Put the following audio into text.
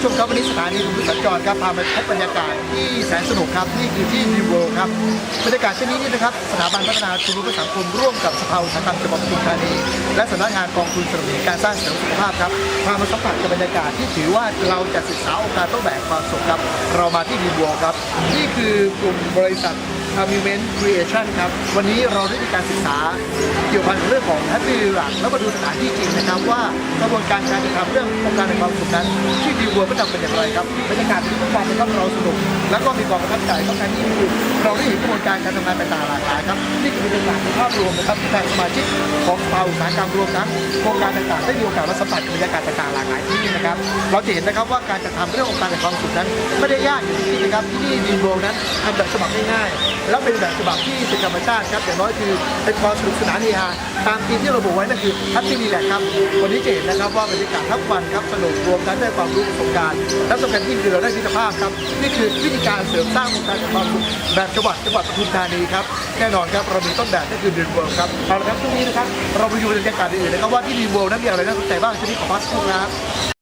ผู้ชมครับวันนี้สถานีรถสัญจรครับพามาพบบรรยากาศที่แสนสนุกครับนี่คือที่นิวเวลครับบรรยากาศเช่นนี้นี่นะครับสถาบันพัฒนาคุณรู้สังคมร่วมกับสภาอุตสาหกรรมจังหวัดปทุมธานีและสำนักงานกองทุนสนับสนุนการสร้างเสริมสุขภาพครับพามาสัมผัสกับบรรยากาศที่ถือว่าเราจะศึกษาโอกาสต้นแบบความสุขครับ เรามาที่นิวเวลครับนี่คือกลุ่มบริษัท a m u m e n t Creation ครับ วันนี้เราได้มีการศึกษาเกี่ยวกับเรื่องของ Happy r u n แล้วมาดูสถานที่จริงนะครับว่ากระบวนการการทำเรื่ององการในความสุขนั้นที่ดีวัวก็ทำเป็นอย่างไรครับบรรยากาศที่ทุกวันนะครับเราสนุก แล้วก็มีความประทับใจต้องการที่ดีเราได้เห็นกระบวนการการทำงานต่างๆหลากหลายครับนี่คือบรรยากาศในภาพรวมนะครับที่ทางสมาชิกของสภาอุตสาหกรรมรวมทั้งโครงการต่างๆ ได้มีโอกาสมาสัมผัสบรรยากาศต่างๆหลากหลายที่นี่นะครับเราจะเห็นนะครับว่าการจะทำเรื่ององค์การในความสุขนั้น ไม่ได้ยากอย่างที่คิดนะครับที่นี่ดีวัวนั้นทำแบบฉบับง่ายๆแล้วเป็นแบบฉบับที่เป็นธรรมชาติครับอย่างน้อยคือเป็นความสนุกสนานเฮฮาตามธีมที่เราบอกไว้นั่นคือทัพที่มีแหละครับวันนี้จะเห็นนะครับว่าบรรยากาศทั้งวันครับสนุกรวมทั้งได้ความรู้ประสบการณ์และสำคัญที่คือเราได้มิตรภาพครับนี่คือวิธีการเสริมสร้างองค์การแห่งความสุขแบบจังหวัดจังหวัดปทุมธานีครับแน่นอนครับเรามีต้นแบบก็คือดีเวิร์ครับเอาละครับช่วงนี้นะครับเราไปดูบรรยากาศอื่นๆนะครับว่าที่ดีเวิร์นั้นมีอะไรน่าสนใจบ้างช่วงนี้ขอพักสักครู่ครับ